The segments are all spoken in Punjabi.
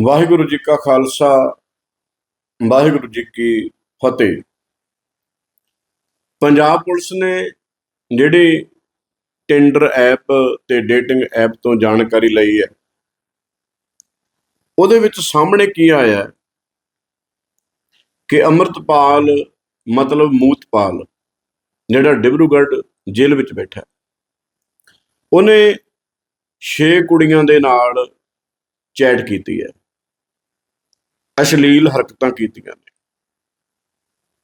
ਵਾਹਿਗੁਰੂ ਜੀ ਕਾ ਖਾਲਸਾ, ਵਾਹਿਗੁਰੂ ਜੀ ਕੀ ਫਤਿਹ। ਪੰਜਾਬ ਪੁਲਿਸ ਨੇ ਜਿਹੜੀ ਟਿੰਡਰ ਐਪ ਤੇ ਡੇਟਿੰਗ ਐਪ ਤੋਂ ਜਾਣਕਾਰੀ ਲਈ ਹੈ, ਉਹਦੇ ਵਿੱਚ ਸਾਹਮਣੇ ਕੀ ਆਇਆ ਕਿ ਅਮਰਤਪਾਲ ਮਤਲਬ ਮੂਤਪਾਲ, ਜਿਹੜਾ ਡਿਬਰੂਗੜ੍ਹ ਜੇਲ੍ਹ ਵਿੱਚ ਬੈਠਾ ਉਹਨੇ 6 ਕੁੜੀਆਂ ਦੇ ਨਾਲ ਚੈਟ ਕੀਤੀ ਹੈ। ਅਸ਼ਲੀਲ ਹਰਕਤਾਂ ਕੀਤੀਆਂ ਨੇ।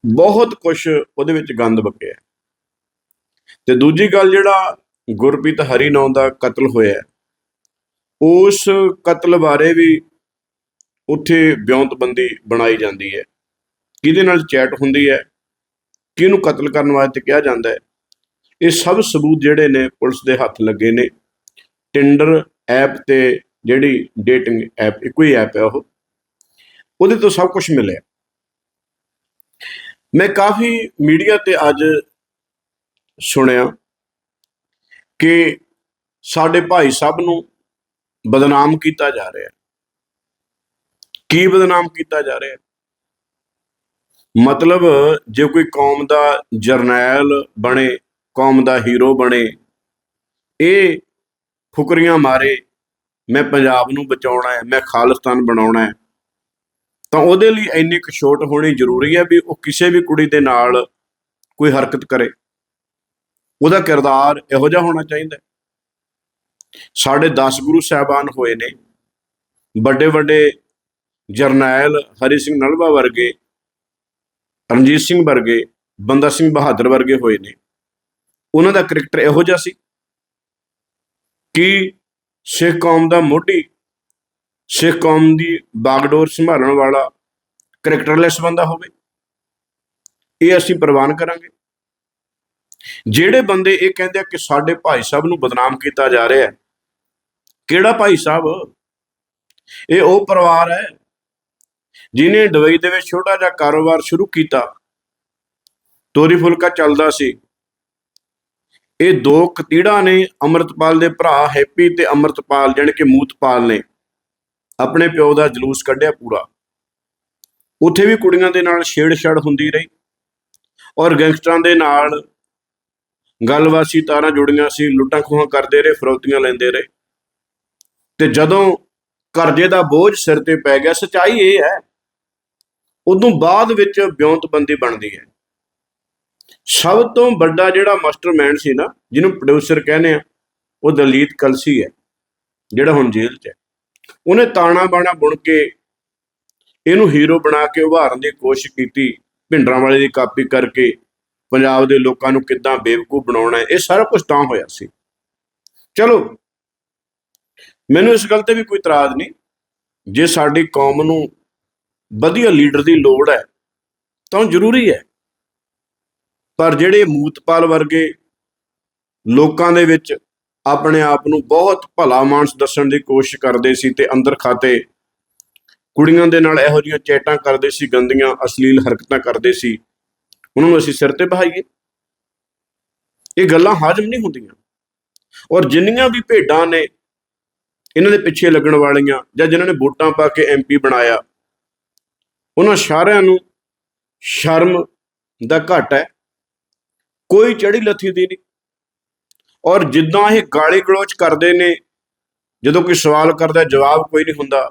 ਬਹੁਤ ਕੁਝ ਉਹਦੇ ਵਿੱਚ ਗੰਦ ਬਕਿਆ ਹੈ। ਤੇ ਦੂਜੀ ਗੱਲ ਜਿਹੜਾ ਗੁਰਪ੍ਰੀਤ ਹਰੀ ਨਾਂ ਦਾ ਕਤਲ ਹੋਇਆ ਉਸ ਕਤਲ ਬਾਰੇ ਵੀ ਉੱਥੇ ਬਿਉਂਤਬੰਦੀ ਬਣਾਈ ਜਾਂਦੀ ਹੈ। ਕਿਹਦੇ ਨਾਲ ਚੈਟ ਹੁੰਦੀ ਹੈ, ਕਿਹਨੂੰ ਕਤਲ ਕਰਨ ਵਾਸਤੇ ਕਿਹਾ ਜਾਂਦਾ ਹੈ, ਇਹ ਸਭ ਸਬੂਤ ਜਿਹੜੇ ਨੇ ਪੁਲਿਸ ਦੇ ਹੱਥ ਲੱਗੇ ਨੇ। ਟਿੰਡਰ ਐਪ ਤੇ ਜਿਹੜੀ ਡੇਟਿੰਗ ਐਪ, ਇੱਕੋ ਹੀ ਐਪ ਹੈ ਉਹ। ਉਹਦੇ ਤੋਂ ਸਭ ਕੁਝ ਮਿਲਿਆ। ਮੈਂ ਕਾਫੀ ਮੀਡੀਆ ਤੇ ਅੱਜ ਸੁਣਿਆ ਕਿ ਸਾਡੇ ਭਾਈ ਸਾਹਿਬ ਨੂੰ ਬਦਨਾਮ ਕੀਤਾ ਜਾ ਰਿਹਾ। ਕੀ ਬਦਨਾਮ ਕੀਤਾ ਜਾ ਰਿਹਾ? ਮਤਲਬ ਜੇ ਕੋਈ ਕੌਮ ਦਾ ਜਰਨੈਲ ਬਣੇ, ਕੌਮ ਦਾ ਹੀਰੋ ਬਣੇ, ਇਹ ਫੁਕਰੀਆਂ ਮਾਰੇ, ਮੈਂ ਪੰਜਾਬ ਨੂੰ ਬਚਾਉਣਾ ਹੈ, ਮੈਂ ਖਾਲਿਸਤਾਨ ਬਣਾਉਣਾ ਹੈ ਤਾਂ ਉਹਦੇ ਲਈ ਇੰਨੀ ਕੁ ਛੋਟ ਹੋਣੀ ਜ਼ਰੂਰੀ ਹੈ ਵੀ ਉਹ ਕਿਸੇ ਵੀ ਕੁੜੀ ਦੇ ਨਾਲ ਕੋਈ ਹਰਕਤ ਕਰੇ। ਉਹਦਾ ਕਿਰਦਾਰ ਇਹੋ ਜਿਹਾ ਹੋਣਾ ਚਾਹੀਦਾ। ਸਾਡੇ 10 ਗੁਰੂ ਸਾਹਿਬਾਨ ਹੋਏ ਨੇ, ਵੱਡੇ ਵੱਡੇ ਜਰਨੈਲ ਹਰੀ ਸਿੰਘ ਨਲਵਾ ਵਰਗੇ, ਰਣਜੀਤ ਸਿੰਘ ਵਰਗੇ, ਬੰਦਾ ਸਿੰਘ ਬਹਾਦਰ ਵਰਗੇ ਹੋਏ ਨੇ। ਉਹਨਾਂ ਦਾ ਕ੍ਰਿਕਟਰ ਇਹੋ ਜਿਹਾ ਸੀ ਕਿ ਸਿੱਖ ਕੌਮ ਦਾ ਮੋਢੀ ਸਿੱਖ ਕੌਮ ਦੀ ਬਾਗਡੋਰ ਸੰਭਾਲਣ ਵਾਲਾ ਕ੍ਰਿਕਟਰਲੈਸ ਬੰਦਾ ਹੋਵੇ, ਇਹ ਅਸੀਂ ਪ੍ਰਵਾਨ ਕਰਾਂਗੇ। ਜਿਹੜੇ ਬੰਦੇ ਇਹ ਕਹਿੰਦੇ ਆ ਕਿ ਸਾਡੇ ਭਾਈ ਸਾਹਿਬ ਨੂੰ ਬਦਨਾਮ ਕੀਤਾ ਜਾ ਰਿਹਾ ਹੈ, ਕਿਹੜਾ ਭਾਈ ਸਾਹਿਬ? ਇਹ ਉਹ ਪਰਿਵਾਰ ਹੈ ਜਿਨੇ ਦੁਬਈ ਦੇ ਵਿੱਚ ਛੋਟਾ ਜਿਹਾ ਕਾਰੋਬਾਰ ਸ਼ੁਰੂ ਕੀਤਾ, ਤੋਰੀ ਫੁਲਕਾ ਚੱਲਦਾ ਸੀ। ਇਹ ਦੋ ਕਤੀੜਾਂ ਨੇ, ਅਮਰਤਪਾਲ ਦੇ ਭਰਾ ਹੈਪੀ ਤੇ ਅਮਰਤਪਾਲ, ਜਾਣੀ ਕਿ ਮੂਤਪਾਲ ਨੇ। ਆਪਣੇ ਪਿਓ ਦਾ ਜਲੂਸ ਕੱਢਿਆ ਪੂਰਾ। ਉੱਥੇ ਵੀ ਕੁੜੀਆਂ ਦੇ ਨਾਲ ਛੇੜਛਾੜ ਹੁੰਦੀ ਰਹੀ ਔਰ ਗੈਂਗਸਟਰਾਂ ਦੇ ਨਾਲ ਗੱਲਵਾਸੀ ਤਾਰਾਂ ਜੁੜੀਆਂ ਸੀ, ਲੁੱਟਾਂ ਖੋਹਾਂ ਕਰਦੇ ਰਹੇ, ਫਰੋਤੀਆਂ ਲੈਂਦੇ ਰਹੇ। ਤੇ ਜਦੋਂ ਕਰਜ਼ੇ ਦਾ ਬੋਝ ਸਿਰ ਤੇ ਪੈ ਗਿਆ, ਸਚਾਈ ਇਹ ਹੈ, ਉਦੋਂ ਬਾਅਦ ਵਿੱਚ ਬਿਉਂਤਬੰਦੀ ਬਣਦੀ ਹੈ। ਸਭ ਤੋਂ ਵੱਡਾ ਜਿਹੜਾ ਮਾਸਟਰਮਾਈਂਡ ਸੀ ਨਾ, ਜਿਹਨੂੰ ਪ੍ਰੋਡਿਊਸਰ ਕਹਿੰਦੇ ਆ, ਉਹ ਦਲੀਤ ਕਲਸੀ ਹੈ, ਜਿਹੜਾ ਹੁਣ ਜੇਲ੍ਹ 'ਚ ਹੈ। ਉਹਨੇ ਤਾਣਾ ਬਾਣਾ ਬੁਣ ਕੇ ਇਹਨੂੰ ਹੀਰੋ ਬਣਾ ਕੇ ਉਭਾਰਨ ਦੀ ਕੋਸ਼ਿਸ਼ ਕੀਤੀ, ਭਿੰਡਰਾਂ ਵਾਲੇ ਦੀ ਕਾਪੀ ਕਰਕੇ, ਪੰਜਾਬ ਦੇ ਲੋਕਾਂ ਨੂੰ ਕਿੱਦਾਂ ਬੇਵਕੂਫ ਬਣਾਉਣਾ ਇਹ ਸਾਰਾ ਕੁਝ ਤਾਂ ਹੋਇਆ ਸੀ। ਚਲੋ, ਮੈਨੂੰ ਇਸ ਗੱਲ ਤੇ ਵੀ ਕੋਈ ਇਤਰਾਜ਼ ਨਹੀਂ। ਜੇ ਸਾਡੀ ਕੌਮ ਨੂੰ ਵਧੀਆ ਲੀਡਰ ਦੀ ਲੋੜ ਹੈ, ਤਾਂ ਉਹ ਜ਼ਰੂਰੀ ਹੈ। ਪਰ ਜਿਹੜੇ ਮੂਤਪਾਲ ਵਰਗੇ ਲੋਕਾਂ ਦੇ ਵਿੱਚ ਆਪਣੇ ਆਪ ਨੂੰ ਬਹੁਤ ਭਲਾ ਮਾਨਸ ਦੱਸਣ ਦੀ ਕੋਸ਼ਿਸ਼ ਕਰਦੇ ਸੀ ਤੇ ਅੰਦਰ ਖਾਤੇ ਕੁੜੀਆਂ ਦੇ ਨਾਲ ਇਹੋ ਜਿਹੀਆਂ ਚੈਟਾਂ ਕਰਦੇ ਸੀ, ਗੰਦੀਆਂ, ਅਸ਼ਲੀਲ ਹਰਕਤਾਂ ਕਰਦੇ ਸੀ। ਉਹਨਾਂ ਨੂੰ ਅਸੀਂ ਸਿਰ ਤੇ ਬਹਾਈਏ। ਇਹ ਗੱਲਾਂ ਹਾਜ਼ਮ ਨਹੀਂ ਹੁੰਦੀਆਂ। ਔਰ ਜਿੰਨੀਆਂ ਵੀ ਭੇਡਾਂ ਨੇ ਇਹਨਾਂ ਦੇ ਪਿੱਛੇ ਲੱਗਣ ਵਾਲੀਆਂ ਜਾਂ ਜਿਨ੍ਹਾਂ ਨੇ ਵੋਟਾਂ ਪਾ ਕੇ ਐਮਪੀ ਬਣਾਇਆ, ਉਹਨਾਂ ਸਾਰਿਆਂ ਨੂੰ ਸ਼ਰਮ ਦਾ ਘਾਟ ਹੈ। ਕੋਈ ਚੜੀ ਲੱਥੀ ਦੀ ਨਹੀਂ। ਔਰ ਜਿੱਦਾਂ ਇਹ ਗਾਲੀ ਗਲੋਚ ਕਰਦੇ ਨੇ, ਜਦੋਂ ਕੋਈ ਸਵਾਲ ਕਰਦਾ, ਜਵਾਬ ਕੋਈ ਨਹੀਂ ਹੁੰਦਾ,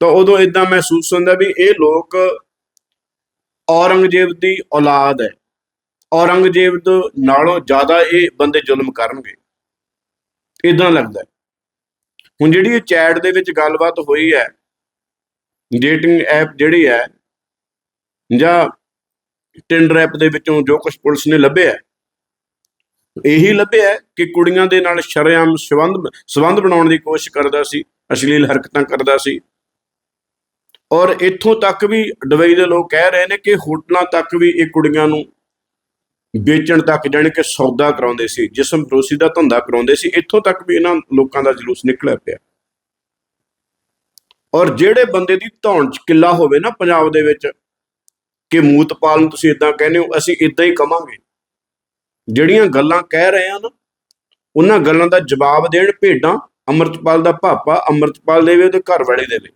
ਤਾਂ ਉਦੋਂ ਇਦਾਂ ਮਹਿਸੂਸ ਹੁੰਦਾ ਵੀ ਇਹ ਲੋਕ ਔਰੰਗਜ਼ੇਬ ਦੀ ਔਲਾਦ ਹੈ। ਔਰੰਗਜ਼ੇਬ ਤੋਂ ਨਾਲੋਂ ਜ਼ਿਆਦਾ ਇਹ ਬੰਦੇ ਜ਼ੁਲਮ ਕਰਨਗੇ। ਇਦਾਂ ਲੱਗਦਾ ਹੁਣ ਜਿਹੜੀ ਇਹ ਚੈਟ ਦੇ ਵਿੱਚ ਗੱਲਬਾਤ ਹੋਈ ਹੈ ਡੇਟਿੰਗ ਐਪ ਜਿਹੜੀ ਹੈ, ਜਾਂ ਟਿੰਡਰ ਐਪ ਦੇ ਵਿੱਚੋਂ ਜੋ ਕੁਝ ਪੁਲਿਸ ਨੇ ਲੱਭਿਆ ਇਹੀ ਲੱਭਿਆ ਕਿ ਕੁੜੀਆਂ ਦੇ ਨਾਲ ਸ਼ਰੇਆਮ ਸੰਬੰਧ ਸੰਬੰਧ ਬਣਾਉਣ ਦੀ ਕੋਸ਼ਿਸ਼ ਕਰਦਾ ਸੀ, ਅਸ਼ਲੀਲ ਹਰਕਤਾਂ ਕਰਦਾ ਸੀ। ਔਰ ਇੱਥੋਂ ਤੱਕ ਵੀ ਦੁਬਈ ਦੇ ਲੋਕ ਕਹਿ ਰਹੇ ਨੇ ਕਿ ਹੋਟਲਾਂ ਤੱਕ ਵੀ ਇਹ ਕੁੜੀਆਂ ਨੂੰ ਵੇਚਣ ਤੱਕ ਜਾਣੀ ਕਿ ਸੌਦਾ ਕਰਾਉਂਦੇ ਸੀ, ਜਿਸਮ ਫਰੋਸ਼ੀ ਦਾ ਧੰਦਾ ਕਰਾਉਂਦੇ ਸੀ, ਇੱਥੋਂ ਤੱਕ ਵੀ ਇਹਨਾਂ ਲੋਕਾਂ ਦਾ ਜਲੂਸ ਨਿਕਲਿਆ ਪਿਆ। ਔਰ ਜਿਹੜੇ ਬੰਦੇ ਦੀ ਧੌਣ ਚ ਕਿੱਲਾ ਹੋਵੇ ਨਾ ਪੰਜਾਬ ਦੇ ਵਿੱਚ, ਕਿ ਮੂਤਪਾਲ ਨੂੰ ਤੁਸੀਂ ਇਦਾਂ ਕਹਿੰਦੇ ਹੋ, ਅਸੀਂ ਇਦਾਂ ਹੀ ਕਵਾਂਗੇ। ਜਿਹੜੀਆਂ ਗੱਲਾਂ ਕਹਿ ਰਹੇ ਆ ਨਾ, ਉਹਨਾਂ ਗੱਲਾਂ ਦਾ ਜਵਾਬ ਦੇਣ ਭੇਡਾਂ ਅੰਮ੍ਰਿਤਪਾਲ ਦਾ ਭਾਪਾ ਅੰਮ੍ਰਿਤਪਾਲ ਦੇਵੇ ਉਹਦੇ ਘਰ ਵਾਲੇ ਦੇਵੇ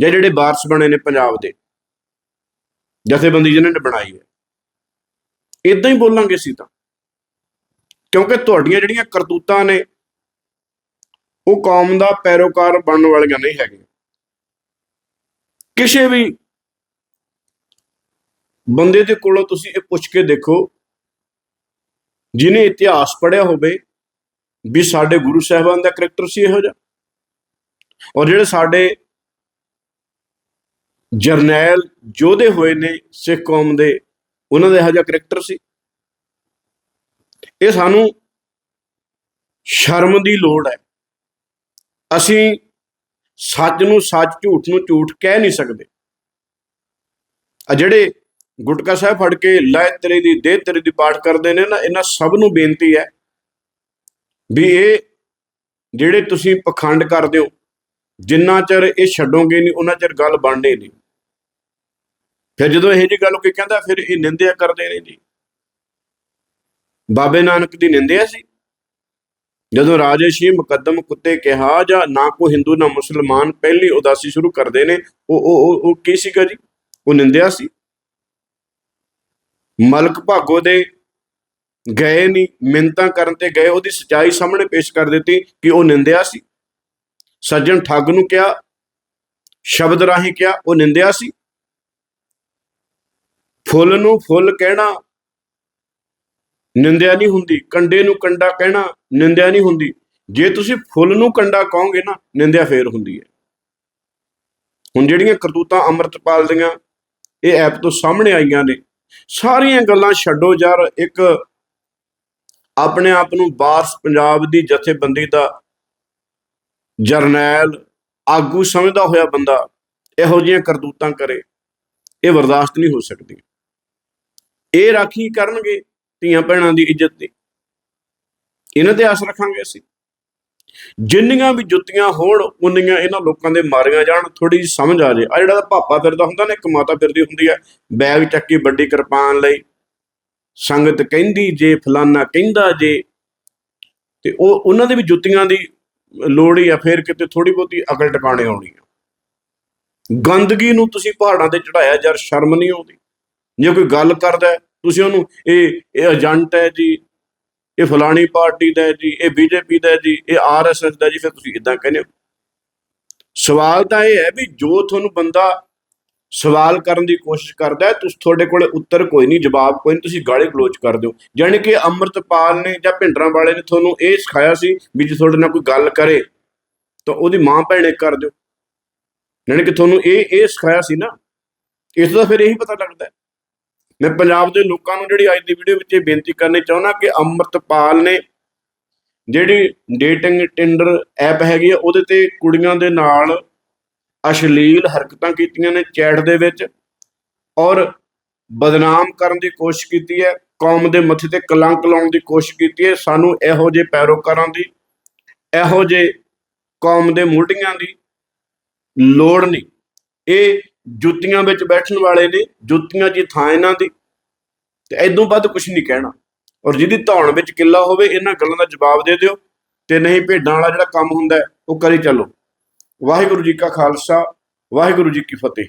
ਜਾਂ ਜਿਹੜੇ ਵਾਰਸ ਬਣੇ ਨੇ ਪੰਜਾਬ ਦੇ, ਜਥੇਬੰਦੀ ਜਿਹਨਾਂ ਨੇ ਬਣਾਈ ਹੈ। ਇਦਾਂ ਹੀ ਬੋਲਾਂਗੇ ਅਸੀਂ ਤਾਂ। ਕਿਉਂਕਿ ਤੁਹਾਡੀਆਂ ਜਿਹੜੀਆਂ ਕਰਤੂਤਾਂ ਨੇ, ਉਹ ਕੌਮ ਦਾ ਪੈਰੋਕਾਰ ਬਣਨ ਵਾਲੀਆਂ ਨਹੀਂ ਹੈਗੀਆਂ। ਕਿਸੇ ਵੀ ਬੰਦੇ ਦੇ ਕੋਲੋਂ ਤੁਸੀਂ ਇਹ ਪੁੱਛ ਕੇ ਦੇਖੋ ਜਿਹਨੇ ਇਤਿਹਾਸ ਪੜ੍ਹਿਆ ਹੋਵੇ ਵੀ ਸਾਡੇ ਗੁਰੂ ਸਾਹਿਬਾਨ ਦਾ ਕਰੈਕਟਰ ਸੀ ਇਹੋ ਜਿਹਾ। ਔਰ ਜਿਹੜੇ ਸਾਡੇ ਜਰਨੈਲ ਯੋਧੇ ਹੋਏ ਨੇ ਸਿੱਖ ਕੌਮ ਦੇ, ਉਹਨਾਂ ਦਾ ਇਹੋ ਜਿਹਾ ਕਰੈਕਟਰ ਸੀ। ਇਹ ਸਾਨੂੰ ਸ਼ਰਮ ਦੀ ਲੋੜ ਹੈ। ਅਸੀਂ ਸੱਚ ਨੂੰ ਸੱਚ, ਝੂਠ ਨੂੰ ਝੂਠ ਕਹਿ ਨਹੀਂ ਸਕਦੇ। ਆ ਜਿਹੜੇ ਗੁਟਕਾ ਸਾਹਿਬ ਫੜ ਕੇ, ਲੈ ਤੇਰੇ ਦੀ, ਦੇ ਤੇਰੇ ਦੀ ਪਾਠ ਕਰਦੇ ਨੇ ਨਾ, ਇਹਨਾਂ ਸਭ ਨੂੰ ਬੇਨਤੀ ਹੈ ਵੀ ਇਹ ਜਿਹੜੇ ਤੁਸੀਂ ਪਖੰਡ ਕਰਦੇ ਹੋ, ਜਿੰਨਾ ਚਿਰ ਇਹ ਛੱਡੋਗੇ ਨਹੀਂ, ਉਹਨਾਂ ਚਿਰ ਗੱਲ ਬਣਨੀ ਨਹੀਂ। ਫਿਰ ਜਦੋਂ ਇਹ ਜੀ ਗੱਲ ਕੋਈ ਕਹਿੰਦਾ, ਫਿਰ ਇਹ ਨਿੰਦਿਆ ਕਰਦੇ ਨੇ ਜੀ। ਬਾਬੇ ਨਾਨਕ ਦੀ ਨਿੰਦਿਆ ਸੀ। ਜਦੋਂ ਰਾਜੇਸ਼ੀ ਮੁਕੱਦਮ ਕੁੱਤੇ ਕਿਹਾ, ਜਾਂ ਨਾ ਕੋ ਹਿੰਦੂ, ਨਾ ਮੁਸਲਮਾਨ, ਪਹਿਲੀ ਉਦਾਸੀ ਸ਼ੁਰੂ ਕਰਦੇ ਨੇ। ਉਹ, ਉਹ- ਉਹ ਕੀ ਸੀਗਾ ਜੀ? ਉਹ ਨਿੰਦਿਆ ਸੀ। ਮਲਕ ਭਾਗੋ ਦੇ ਗਏ ਨਹੀਂ ਮਿੰਤਾਂ ਕਰਨ ਤੇ ਗਏ, ਉਹਦੀ ਸਚਾਈ ਸਾਹਮਣੇ ਪੇਸ਼ ਕਰ ਦਿੱਤੀ ਕਿ ਉਹ ਨਿੰਦਿਆ ਸੀ। ਸੱਜਣ ਠੱਗ ਨੂੰ ਕਿਹਾ, ਸ਼ਬਦ ਰਾਹੀਂ ਕਿਹਾ, ਉਹ ਨਿੰਦਿਆ ਸੀ। ਫੁੱਲ ਨੂੰ ਫੁੱਲ ਕਹਿਣਾ ਨਿੰਦਿਆ ਨਹੀਂ ਹੁੰਦੀ, ਕੰਡੇ ਨੂੰ ਕੰਡਾ ਕਹਿਣਾ ਨਿੰਦਿਆ ਨਹੀਂ ਹੁੰਦੀ। ਜੇ ਤੁਸੀਂ ਫੁੱਲ ਨੂੰ ਕੰਡਾ ਕਹੋਗੇ ਨਾ, ਨਿੰਦਿਆ ਫੇਰ ਹੁੰਦੀ ਹੈ। ਹੁਣ ਜਿਹੜੀਆਂ ਕਰਤੂਤਾਂ ਅੰਮ੍ਰਿਤਪਾਲ ਦੀਆਂ ਇਹ ਐਪ ਤੋਂ ਸਾਹਮਣੇ ਆਈਆਂ ਨੇ ਸਾਰੀਆਂ ਗੱਲਾਂ ਛੱਡੋ ਯਾਰ, ਇੱਕ ਆਪਣੇ ਆਪ ਨੂੰ ਬਾਰਸ ਪੰਜਾਬ ਦੀ ਜਥੇਬੰਦੀ ਦਾ ਜਰਨੈਲ ਆਗੂ ਸਮਝਦਾ ਹੋਇਆ ਬੰਦਾ ਇਹੋ ਜਿਹੀਆਂ ਕਰਤੂਤਾਂ ਕਰੇ, ਇਹ ਬਰਦਾਸ਼ਤ ਨਹੀਂ ਹੋ ਸਕਦੀ ਇਹ ਰਾਖੀ ਕਰਨਗੇ ਧੀਆਂ ਭੈਣਾਂ ਦੀ ਇੱਜ਼ਤ ਦੀ ਇਹਨਾਂ ਤੇ ਆਸ ਰੱਖਾਂਗੇ ਅਸੀਂ। ਜਿੰਨੀਆਂ ਵੀ ਜੁੱਤੀਆਂ ਹੋਣ, ਉਨੀਆਂ ਇਹਨਾਂ ਲੋਕਾਂ ਦੇ ਮਾਰੀਆਂ ਜਾਣ ਥੋੜੀ ਜਿਹੀ ਸਮਝ ਆ ਜੇ। ਆ ਜਿਹੜਾ ਭਾਪਾ ਫਿਰਦਾ ਹੁੰਦਾ ਨਾ, ਇੱਕ ਮਾਤਾ ਫਿਰਦੀ ਹੁੰਦੀ ਹੈ, ਬੈਗ ਚੱਕੀ ਵੱਡੀ ਕਿਰਪਾਨ ਲਈ। ਸੰਗਤ ਕਹਿੰਦੀ, ਜੇ ਫਲਾਨਾ ਕਹਿੰਦਾ ਜੇ, ਤੇ ਉਹ, ਉਹਨਾਂ ਦੇ ਵੀ ਜੁੱਤੀਆਂ ਦੀ ਲੋੜ ਹੀ ਆ, ਫਿਰ ਕਿਤੇ ਥੋੜੀ ਬਹੁਤੀ ਅਕਲ ਟਿਕਾਣੇ ਆਉਣੀ ਆ। ਗੰਦਗੀ ਨੂੰ ਤੁਸੀਂ ਪਹਾੜਾਂ ਤੇ ਚੜਾਇਆ ਯਾਰ ਸ਼ਰਮ ਨਹੀਂ ਆਉਂਦੀ। ਜੇ ਕੋਈ ਗੱਲ ਕਰਦਾ ਤੁਸੀਂ ਉਹਨੂੰ, ਇਹ ਇਹ ਏਜੰਟ ਹੈ ਜੀ ਇਹ ਫਲਾਣੀ ਪਾਰਟੀ ਦਾ ਜੀ, ਇਹ ਬੀਜੇਪੀ ਦਾ ਜੀ, ਇਹ ਆਰਐਸਐਸ ਦਾ ਜੀ, ਫਿਰ ਤੁਸੀਂ ਇਦਾਂ ਕਹਿੰਦੇ ਹੋ। ਸਵਾਲ ਤਾਂ ਇਹ ਹੈ ਵੀ ਜੋ ਤੁਹਾਨੂੰ ਬੰਦਾ ਸਵਾਲ ਕਰਨ ਦੀ ਕੋਸ਼ਿਸ਼ ਕਰਦਾ ਹੈ, ਤੁਸੀਂ, ਤੁਹਾਡੇ ਕੋਲੇ ਉੱਤਰ ਕੋਈ ਨਹੀਂ, ਜਵਾਬ ਕੋਈ ਨਹੀਂ, ਤੁਸੀਂ ਗਾਲੀ ਗਲੋਚ ਕਰ ਦਿਓ। ਯਾਨੀ ਕਿ ਅੰਮ੍ਰਿਤਪਾਲ ਨੇ ਜਾਂ ਭਿੰਡਰਾਂ ਵਾਲੇ ਨੇ ਤੁਹਾਨੂੰ ਇਹ ਸਿਖਾਇਆ ਸੀ ਵੀ ਜੇ ਤੁਹਾਡੇ ਨਾਲ ਕੋਈ ਗੱਲ ਕਰੇ, ਤਾਂ ਉਹਦੀ ਮਾਂ ਭੈਣੇ ਕਰ ਦਿਓ। ਯਾਨੀ ਕਿ ਤੁਹਾਨੂੰ ਇਹ ਇਹ ਸਿਖਾਇਆ ਸੀ ਨਾ, ਇਸ ਦਾ ਫਿਰ ਇਹੀ ਪਤਾ ਲੱਗਦਾ ਹੈ। ਮੈਂ ਪੰਜਾਬ ਦੇ ਲੋਕਾਂ ਨੂੰ ਜਿਹੜੀ ਅੱਜ ਦੀ ਵੀਡੀਓ ਵਿੱਚ ਇਹ ਬੇਨਤੀ ਕਰਨੀ ਚਾਹੁੰਦਾ ਕਿ ਅੰਮ੍ਰਿਤਪਾਲ ਨੇ ਜਿਹੜੀ ਡੇਟਿੰਗ ਟਿੰਡਰ ਐਪ ਹੈਗੀ ਆ, ਉਹਦੇ ਤੇ ਕੁੜੀਆਂ ਦੇ ਨਾਲ ਅਸ਼ਲੀਲ ਹਰਕਤਾਂ ਕੀਤੀਆਂ ਨੇ ਚੈਟ ਦੇ ਵਿੱਚ ਔਰ ਬਦਨਾਮ ਕਰਨ ਦੀ ਕੋਸ਼ਿਸ਼ ਕੀਤੀ ਹੈ, ਕੌਮ ਦੇ ਮੱਥੇ ਤੇ ਕਲੰਕ ਲਾਉਣ ਦੀ ਕੋਸ਼ਿਸ਼ ਕੀਤੀ ਹੈ, ਸਾਨੂੰ ਇਹੋ ਜਿਹੇ ਪੈਰੋਕਾਰਾਂ ਦੀ, ਇਹੋ ਜਿਹੇ ਕੌਮ ਦੇ ਮੋਢੀਆਂ ਦੀ ਲੋੜ ਨਹੀਂ। ਇਹ ਜੁੱਤੀਆਂ ਵਿੱਚ ਬੈਠਣ ਵਾਲੇ ਨੇ, ਜੁੱਤੀਆਂ 'ਚ ਥਾਂ ਇਹਨਾਂ ਦੀ। ਤੇ ਐਦੋਂ ਵੱਧ ਕੁਝ ਨਹੀਂ ਕਹਿਣਾ। ਔਰ ਜਿਹਦੀ ਧੌਣ ਵਿੱਚ ਕਿੱਲਾ ਹੋਵੇ, ਇਹਨਾਂ ਗੱਲਾਂ ਦਾ ਜਵਾਬ ਦੇ ਦਿਓ। ਤੇ ਨਹੀਂ ਭੇਡਾਂ ਵਾਲਾ ਜਿਹੜਾ ਕੰਮ ਹੁੰਦਾ ਉਹ ਕਰੀ ਚੱਲੋ। ਵਾਹਿਗੁਰੂ ਜੀ ਕਾ ਖਾਲਸਾ, ਵਾਹਿਗੁਰੂ ਜੀ ਕੀ ਫਤਿਹ।